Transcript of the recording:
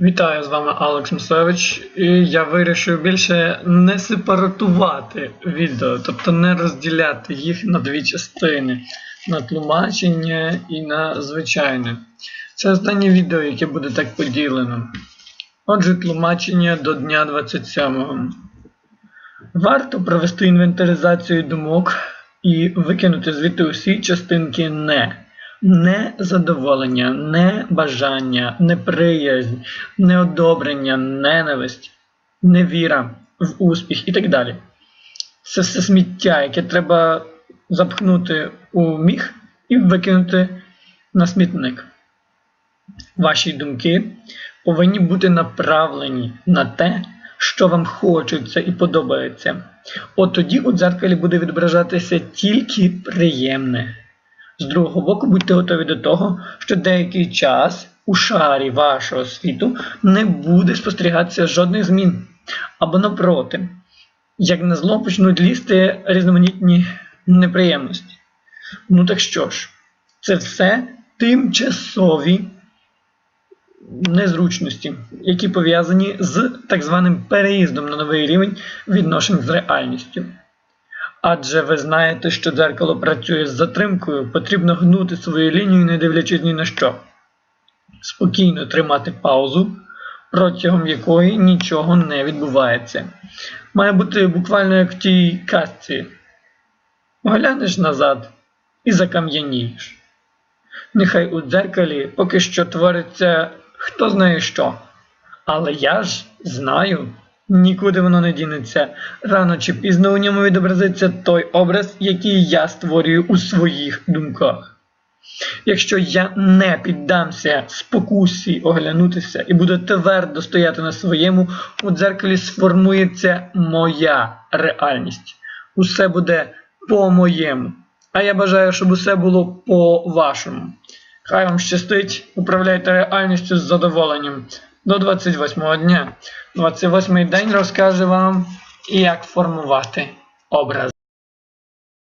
Вітаю, з вами Алекс Мусевич, і я вирішив більше не сепаратувати відео, тобто не розділяти їх на дві частини, на тлумачення і на звичайне. Це останнє відео, яке буде так поділено. Отже, тлумачення до дня 27-го. Варто провести інвентаризацію думок і викинути звідти усі частинки не. Незадоволення, небажання, неприязнь, неодобрення, ненависть, невіра в успіх і так далі. Це все сміття, яке треба запхнути у міг і викинути на смітник. Ваші думки повинні бути направлені на те, що вам хочеться і подобається. От тоді у дзеркалі буде відображатися тільки приємне. З другого боку, будьте готові до того, що деякий час у шарі вашого світу не буде спостерігатися жодних змін. Або навпроти, як на зло почнуть лізти різноманітні неприємності. Ну так що ж, це все тимчасові незручності, які пов'язані з так званим переїздом на новий рівень відношень з реальністю. Адже ви знаєте, що дзеркало працює з затримкою, потрібно гнути свою лінію, не дивлячись ні на що. Спокійно тримати паузу, протягом якої нічого не відбувається. Має бути буквально як в тій казці. Оглянеш назад і закам'янієш. Нехай у дзеркалі поки що твориться хто знає що. Але я ж знаю. Нікуди воно не дінеться. Рано чи пізно у ньому відобразиться той образ, який я створюю у своїх думках. Якщо я не піддамся спокусі оглянутися і буду твердо стояти на своєму, у дзеркалі сформується моя реальність. Усе буде по-моєму. А я бажаю, щоб усе було по-вашому. Хай вам щастить, управляйте реальністю з задоволенням до 28 дня. 28 день розкаже вам, як формувати образ.